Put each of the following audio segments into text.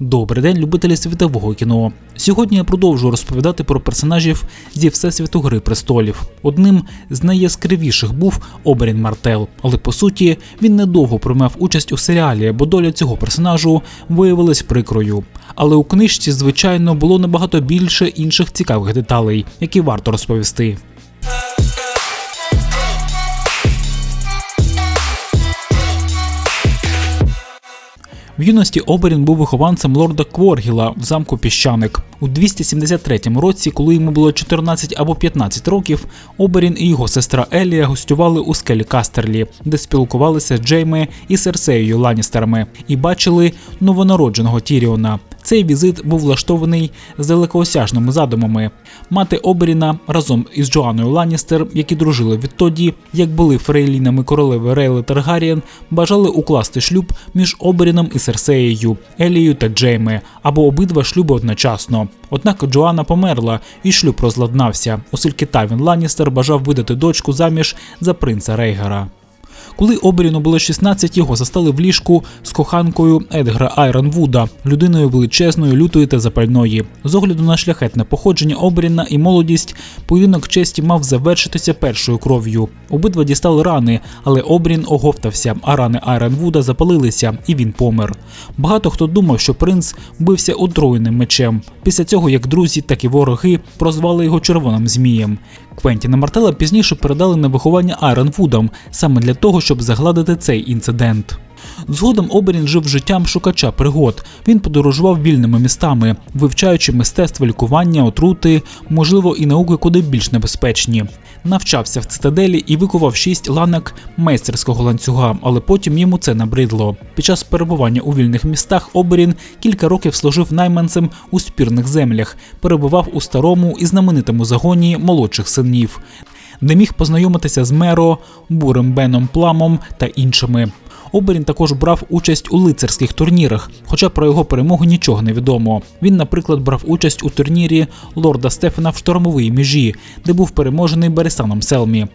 Добрий день, любителі світового кіно. Сьогодні я продовжую розповідати про персонажів зі всесвіту Гри престолів. Одним з найяскравіших був Оберін Мартел, але по суті він недовго приймав участь у серіалі, бо доля цього персонажу виявилась прикрою. Але у книжці, звичайно, було набагато більше інших цікавих деталей, які варто розповісти. В юності Оберін був вихованцем лорда Кворгіла в замку Піщаник. У 273 році, коли йому було 14 або 15 років, Оберін і його сестра Елія гостювали у скелі Кастерлі, де спілкувалися з Джейми і Серсеєю Ланістерами, і бачили новонародженого Тіріона. Цей візит був влаштований з далекоосяжними задумами. Мати Оберіна разом із Джоанною Ланністер, які дружили відтоді, як були фрейлінами королеви Рейли Таргарієн, бажали укласти шлюб між Оберіном і Серсеєю, Елією та Джейми, або обидва шлюби одночасно. Однак Джоанна померла, і шлюб розладнався, оскільки Тавін Ланністер бажав видати дочку заміж за принца Рейгара. Коли Оберіну було 16, його застали в ліжку з коханкою Едгара Айронвуда, людиною величезною, лютої та запальної. З огляду на шляхетне походження Оберіна і молодість, поєдинок честі мав завершитися першою кров'ю. Обидва дістали рани, але Оберін оговтався, а рани Айронвуда запалилися, і він помер. Багато хто думав, що принц бився отруєним мечем. Після цього як друзі, так і вороги прозвали його червоним змієм. Квентіна Мартела пізніше передали на виховання Айронвудам саме для того, щоб загладити цей інцидент. Згодом Оберін жив життям шукача пригод. Він подорожував вільними містами, вивчаючи мистецтво лікування, отрути, можливо, і науки куди більш небезпечні. Навчався в цитаделі і викував шість ланок майстерського ланцюга, але потім йому це набридло. Під час перебування у вільних містах Оберін кілька років служив найманцем у спірних землях, перебував у старому і знаменитому загоні молодших синів. Де міг познайомитися з Меро, Бурем Беном Пламом та іншими. Оберін також брав участь у лицарських турнірах, хоча про його перемогу нічого не відомо. Він, наприклад, брав участь у турнірі лорда Стефана в штормовій межі, де був переможений Бересаном Селмі.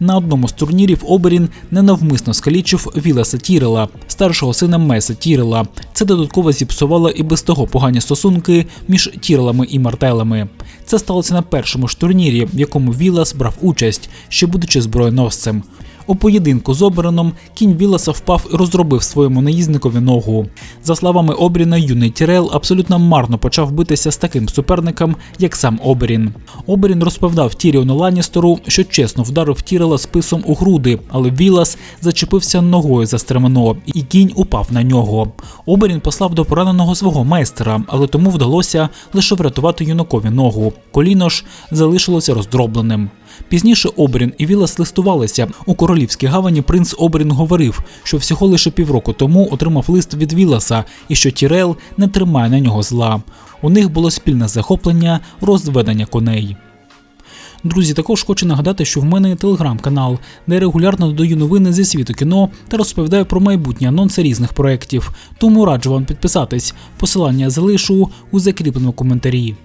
На одному з турнірів Оберін ненавмисно скалічив Віласа Тірела, старшого сина Меса Тірела. Це додатково зіпсувало і без того погані стосунки між Тірелами і Мартелами. Це сталося на першому ж турнірі, в якому Вілас брав участь, ще будучи зброєносцем. У поєдинку з Обереном кінь Віласа впав і розробив своєму наїзникові ногу. За словами Обріна, юний Тірел абсолютно марно почав битися з таким суперником, як сам Оберін. Оберін розповідав Тіріону Ланністеру, що чесно вдарив Тірела списом у груди, але Вілас зачепився ногою за стремено, і кінь упав на нього. Оберін послав до пораненого свого майстера, але тому вдалося лише врятувати юнакові ногу. Коліно ж залишилося роздробленим. Пізніше Оберін і Вілас листувалися. У королівській гавані принц Оберін говорив, що всього лише півроку тому отримав лист від Віласа і що Тірел не тримає на нього зла. У них було спільне захоплення розведення коней. Друзі, також хочу нагадати, що в мене є телеграм-канал, де я регулярно додаю новини зі світу кіно та розповідаю про майбутні анонси різних проєктів. Тому раджу вам підписатись. Посилання залишу у закріпленому коментарі.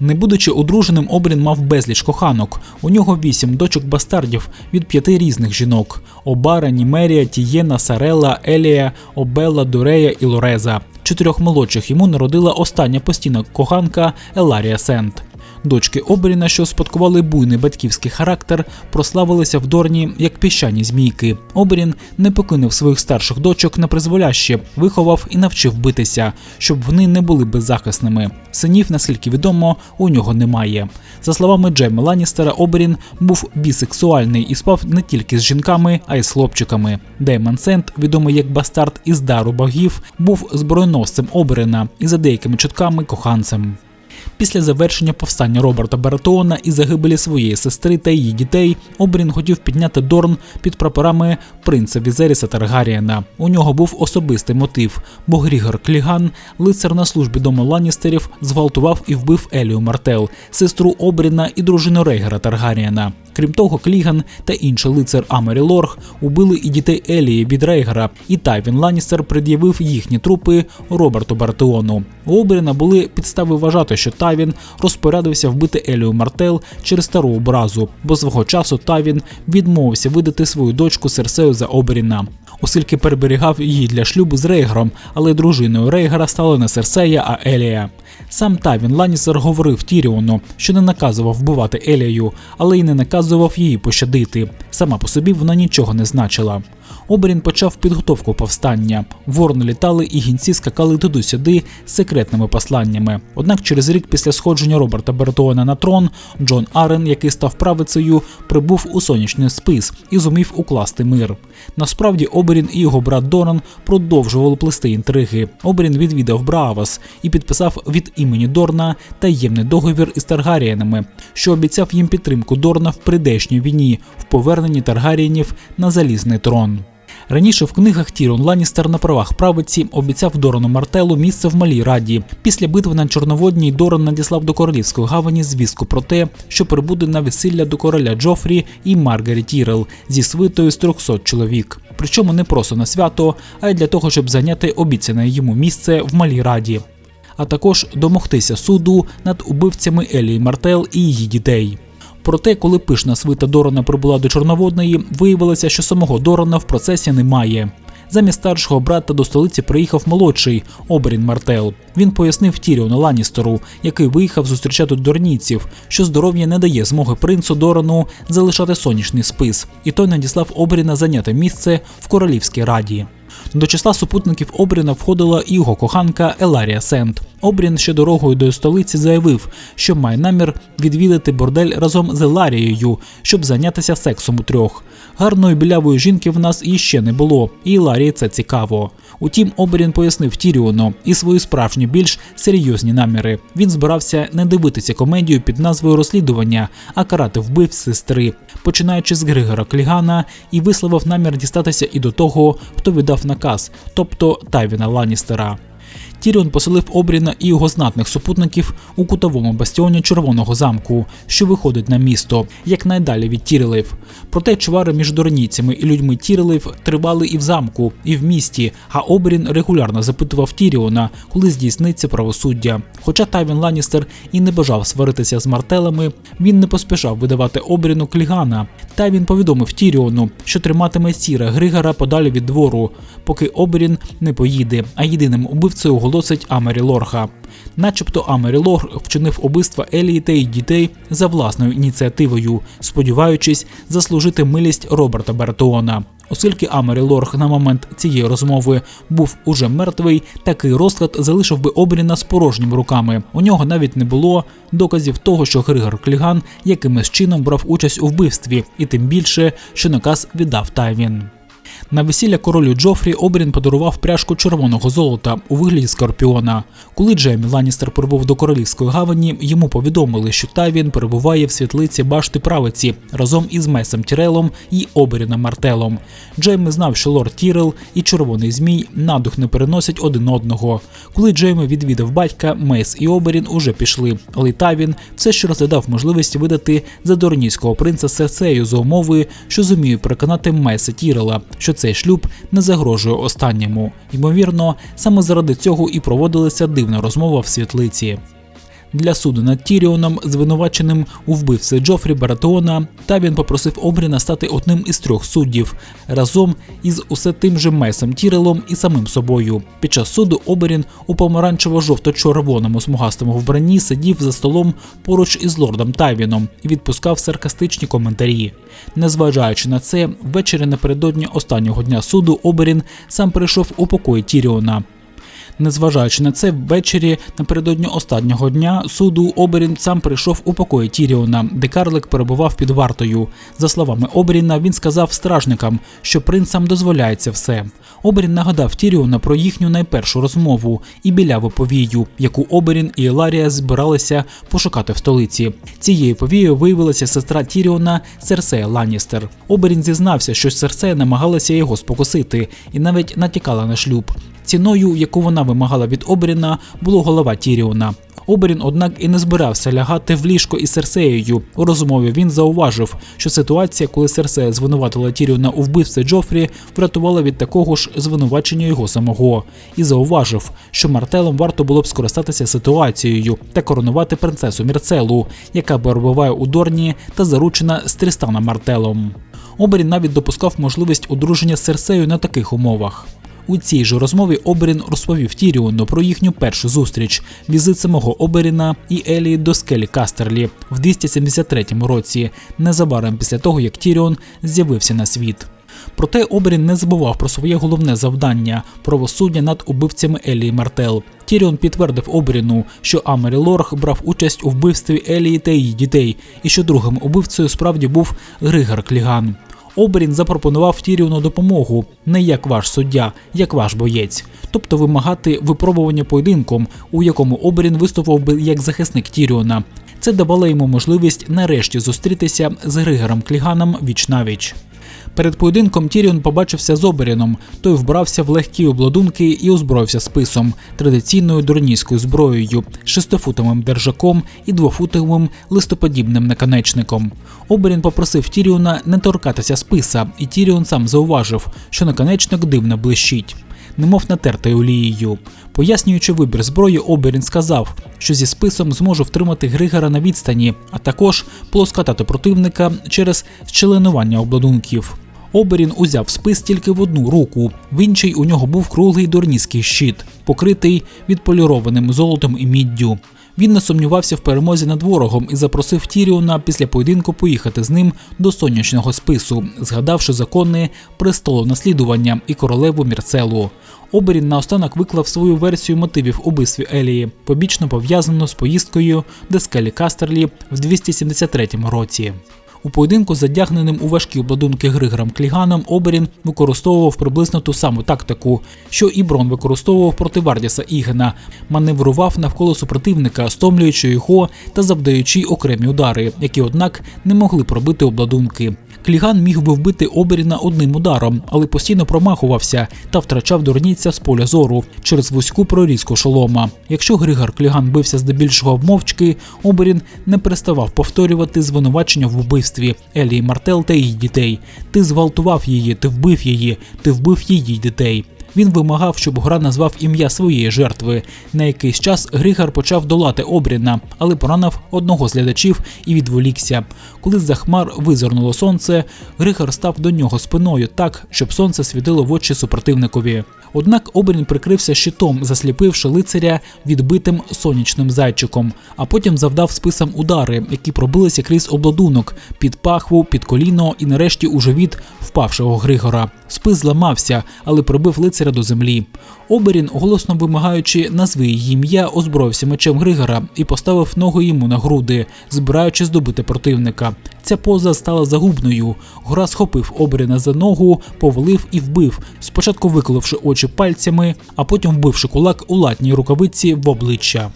Не будучи одруженим, Обрін мав безліч коханок. У нього вісім дочок бастардів від п'яти різних жінок: Обара, Німерія, Тієна, Сарела, Елія, Обелла, Дурея і Лореза. Чотирьох молодших йому народила остання постійна коханка Еларія Сент. Дочки Оберіна, що спадкували буйний батьківський характер, прославилися в Дорні як піщані змійки. Оберін не покинув своїх старших дочок на призволяще, виховав і навчив битися, щоб вони не були беззахисними. Синів, наскільки відомо, у нього немає. За словами Джейма Ланністера, Оберін був бісексуальний і спав не тільки з жінками, а й з хлопчиками. Деймон Сент, відомий як бастард із дару богів, був збройносцем Оберена і за деякими чутками коханцем. Після завершення повстання Роберта Баратеона і загибелі своєї сестри та її дітей Обрін хотів підняти Дорн під прапорами принца Візеріса Таргарієна. У нього був особистий мотив, бо Грігор Кліган, лицар на службі дому Ланністерів, зґвалтував і вбив Елію Мартел, сестру Обріна і дружину Рейгера Таргарієна. Крім того, Кліган та інший лицар Амері Лорг убили і дітей Елії від Рейгера, і Тайвін Ланністер пред'явив їхні трупи Роберту Бартеону. У Оберіна були підстави вважати, що Тавін розпорядився вбити Елію Мартел через стару образу, бо свого часу Тавін відмовився видати свою дочку Серсею за Оберіна. оскільки переберігав її для шлюбу з Рейгером, але дружиною Рейгера стала не Серсея, а Елія. Сам Тавін Ланністер говорив Тіріону, що не наказував вбивати Елію, але й не наказував її пощадити. Сама по собі вона нічого не значила. Оберін почав підготовку повстання. Ворони літали і гінці скакали туди-сюди з секретними посланнями. Однак через рік після сходження Роберта Бертоена на трон Джон Арен, який став правицею, прибув у сонячний спис і зумів укласти мир. Насправді Оберін і його брат Доран продовжували плести інтриги. Оберін відвідав Браавас і підписав від імені Дорна таємний договір із Таргарієнами, що обіцяв їм підтримку Дорна в прийдешній війні в поверненні Таргарієнів на залізний трон. Раніше в книгах Тірон Ланністер на правах правиці обіцяв Дорану Мартелу місце в малій раді. Після битви на Чорноводній Доран надіслав до королівської гавані звістку про те, що прибуде на весілля до короля Джофрі і Маргарет Тірел зі свитою з 300 чоловік. Причому не просто на свято, а й для того, щоб зайняти обіцяне йому місце в малій раді. А також домогтися суду над убивцями Елії Мартел і її дітей. Проте, коли пишна свита Дорана прибула до Чорноводної, виявилося, що самого Дорана в процесі немає. Замість старшого брата до столиці приїхав молодший Оберін Мартел. Він пояснив Тіріону Ланністеру, який виїхав зустрічати дорніців, що здоров'я не дає змоги принцу Дорану залишати сонячний спис, і той надіслав Оберіна зайняти місце в королівській раді. До числа супутників Обріна входила і його коханка Еларія Сент. Обрін ще дорогою до столиці заявив, що має намір відвідати бордель разом з Еларією, щоб зайнятися сексом у трьох. Гарної білявої жінки в нас іще не було, і Еларії це цікаво. Утім, Оберін пояснив Тіріону і свої справжні більш серйозні наміри. Він збирався не дивитися комедію під назвою розслідування, а карати вбивць сестри, починаючи з Григора Клігана, і висловив намір дістатися і до того, хто віддав наказ, тобто Тайвіна Ланністера. Тіріон поселив Обріна і його знатних супутників у кутовому бастіоні Червоного замку, що виходить на місто, якнайдалі від Тірелів. Проте чвари між дорніцями і людьми Тірелів тривали і в замку, і в місті. А Обрін регулярно запитував Тіріона, коли здійсниться правосуддя. Хоча Тайвін Ланністер і не бажав сваритися з мартелами, він не поспішав видавати Обріну Клігана. Тайвін повідомив Тіріону, що триматиме сіра Григора подалі від двору, поки Обрін не поїде. А єдиним убивцею оголосить Амері Лорха. Начебто Амері Лорх вчинив убивство Елії та її дітей за власною ініціативою, сподіваючись заслужити милість Роберта Бертоона. Оскільки Амері Лорх на момент цієї розмови був уже мертвий, такий розклад залишив би Обріна з порожніми руками. У нього навіть не було доказів того, що Григор Кліган якимось чином брав участь у вбивстві, і тим більше, що наказ віддав Тайвін. На весілля королю Джофрі Обрін подарував пряжку червоного золота у вигляді скорпіона. Коли Джеймі Ланністер прибув до королівської гавані, йому повідомили, що Тайвін перебуває в світлиці башти правиці разом із Месом Тірелом і Оберіном Мартелом. Джеймі знав, що лорд Тірел і червоний змій надух не переносять один одного. Коли Джеймі відвідав батька, Мейс і Оберін уже пішли, але Тайвін все ще розглядав можливість видати задорніського принца Серсею за умовою, що зуміє переконати Меса Тірела, що цей шлюб не загрожує останньому. Ймовірно, саме заради цього і проводилася дивна розмова в світлиці. Для суду над Тіріоном, звинуваченим у вбивстві Джофрі Баратеона, Тавін попросив Обріна стати одним із трьох суддів разом із усе тим же Месом Тірелом і самим собою. Під час суду Оберін у помаранчево-жовто-червоному смугастому вбранні сидів за столом поруч із лордом Тайвіном і відпускав саркастичні коментарі. Незважаючи на це, ввечері напередодні останнього дня суду Оберін сам прийшов у покої Тіріона. Незважаючи на це, ввечері напередодні останнього дня суду Оберін сам прийшов у покої Тіріона, де Карлик перебував під вартою. За словами Оберіна, він сказав стражникам, що принцам дозволяється все. Оберін нагадав Тіріона про їхню найпершу розмову і біляву повію, яку Оберін і Еларія збиралися пошукати в столиці. Цією повією виявилася сестра Тіріона Серсея Ланністер. Оберін зізнався, що Серсея намагалася його спокусити і навіть натякала на шлюб. Ціною, яку вона вимагала від Оберіна, було голова Тіріона. Оберін, однак, і не збирався лягати в ліжко із Серсеєю. У розмові він зауважив, що ситуація, коли Серсея звинуватила Тіріона у вбивстві Джофрі, врятувала від такого ж звинувачення його самого, і зауважив, що Мартелом варто було б скористатися ситуацією та коронувати принцесу Мірцелу, яка перебуває у Дорні та заручена з Трістаном Мартелом. Оберін навіть допускав можливість одруження з Серсею на таких умовах. У цій же розмові Оберін розповів Тіріону про їхню першу зустріч, візит самого Оберіна і Елії до скелі Кастерлі в 273 році, незабаром після того як Тіріон з'явився на світ. Проте Оберін не забував про своє головне завдання правосуддя над убивцями Елії Мартел. Тіріон підтвердив Оберіну, що Амері Лорг брав участь у вбивстві Елії та її дітей, і що другим убивцею справді був Григар Кліган. Оберін запропонував Тіріону допомогу не як ваш суддя, як ваш боєць, тобто вимагати випробування поєдинком, у якому Оберін виступив би як захисник Тіріона. Це давало йому можливість нарешті зустрітися з Григором Кліганом віч навіч. Перед поєдинком Тіріон побачився з Оберіном. Той вбрався в легкі обладунки і озброївся списом, традиційною дурнійською зброєю, шестифутовим держаком і двофутовим листоподібним наконечником. Оберін попросив Тіріона не торкатися списа, і Тіріон сам зауважив, що наконечник дивно блищить. Немов натертою олією. Пояснюючи вибір зброї, Оберін сказав, що зі списом зможе втримати Григора на відстані, а також плоскатати противника через щеленування обладунків. Оберін узяв спис тільки в одну руку, в іншій у нього був круглий дорнійський щит, покритий відполірованим золотом і міддю. Він не сумнівався в перемозі над ворогом і запросив Тіріона після поєдинку поїхати з ним до сонячного спису, згадавши закони престолонаслідування і королеву Мірцелу. Оберін наостанок виклав свою версію мотивів убивстві Елії, побічно пов'язану з поїздкою до скелі Кастерлі в 273 році. У поєдинку задягненим у важкі обладунки Григором Кліганом Оберін використовував приблизно ту саму тактику, що і Брон використовував проти Вардіса Ігена, маневрував навколо супротивника, стомлюючи його та завдаючи окремі удари, які, однак, не могли пробити обладунки. Кліган міг би вбити Оберіна одним ударом, але постійно промахувався та втрачав дурніця з поля зору через вузьку прорізку шолома. Якщо Григор Кліган бився здебільшого мовчки, Оберін не переставав повторювати звинувачення в убивстві Елії Мартел та її дітей. Ти зґвалтував її, ти вбив її, ти вбив її дітей. Він вимагав, щоб гра назвав ім'я своєї жертви. На якийсь час Григар почав долати Обріна, але поранив одного з глядачів і відволікся. Коли з за хмар визирнуло сонце, Григар став до нього спиною так, щоб сонце світило в очі супротивникові. Однак Обрін прикрився щитом, засліпивши лицаря відбитим сонячним зайчиком, а потім завдав списам удари, які пробилися крізь обладунок під пахву, під коліно і нарешті у живіт впавшого Григора. Спис зламався, але пробив лицаря до землі. Оберін, голосно вимагаючи назви її ім'я, озброївся мечем Григора і поставив ногу йому на груди, збираючи здобити противника. Ця поза стала загубною. Гора схопив Оберіна за ногу, повалив і вбив, спочатку виколивши очі пальцями, а потім вбивши кулак у латній рукавиці в обличчя.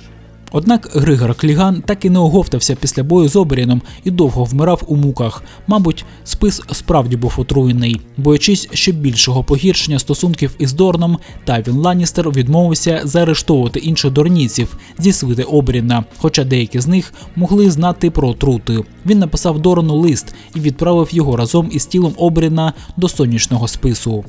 Однак Григор Кліган так і не оговтався після бою з Оберіном і довго вмирав у муках. Мабуть, спис справді був отруєний, боячись ще більшого погіршення стосунків із Дорном, Тавін Ланністер відмовився заарештовувати інших дорніців зі свити Оберіна, хоча деякі з них могли знати про отрути. Він написав Дорну лист і відправив його разом із тілом Оберіна до сонячного спису.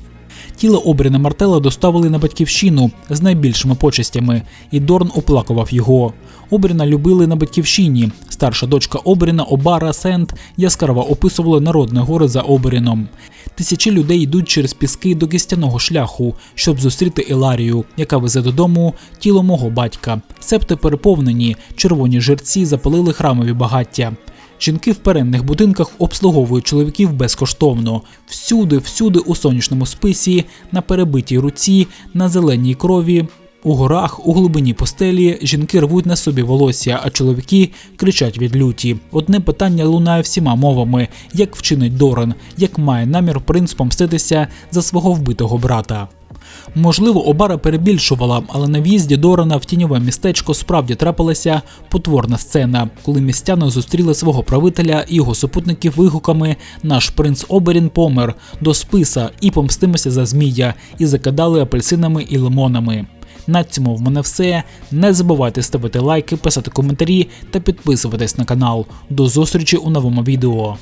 Тіло Обріна Мартела доставили на батьківщину з найбільшими почестями, і Дорн оплакував його. Обріна любили на батьківщині. Старша дочка Обріна Обара Сент яскраво описувала народне горе за Оберіном. Тисячі людей йдуть через піски до кістяного шляху, щоб зустріти Еларію, яка везе додому тіло мого батька. Септи переповнені, червоні жерці запалили храмові багаття. Жінки в перенних будинках обслуговують чоловіків безкоштовно. Всюди, всюди у сонячному списі, на перебитій руці, на зеленій крові. У горах, у глибині постелі жінки рвуть на собі волосся, а чоловіки кричать від люті. Одне питання лунає всіма мовами: як вчинить Доран, як має намір принц помститися за свого вбитого брата. Можливо, Обара перебільшувала, але на в'їзді Дорана в тіньове містечко справді трапилася потворна сцена, коли містяни зустріли свого правителя і його супутників вигуками Наш принц Оберін помер до списа і помстимося за змія, і закидали апельсинами і лимонами. На цьому в мене все. Не забувайте ставити лайки, писати коментарі та підписуватись на канал. До зустрічі у новому відео.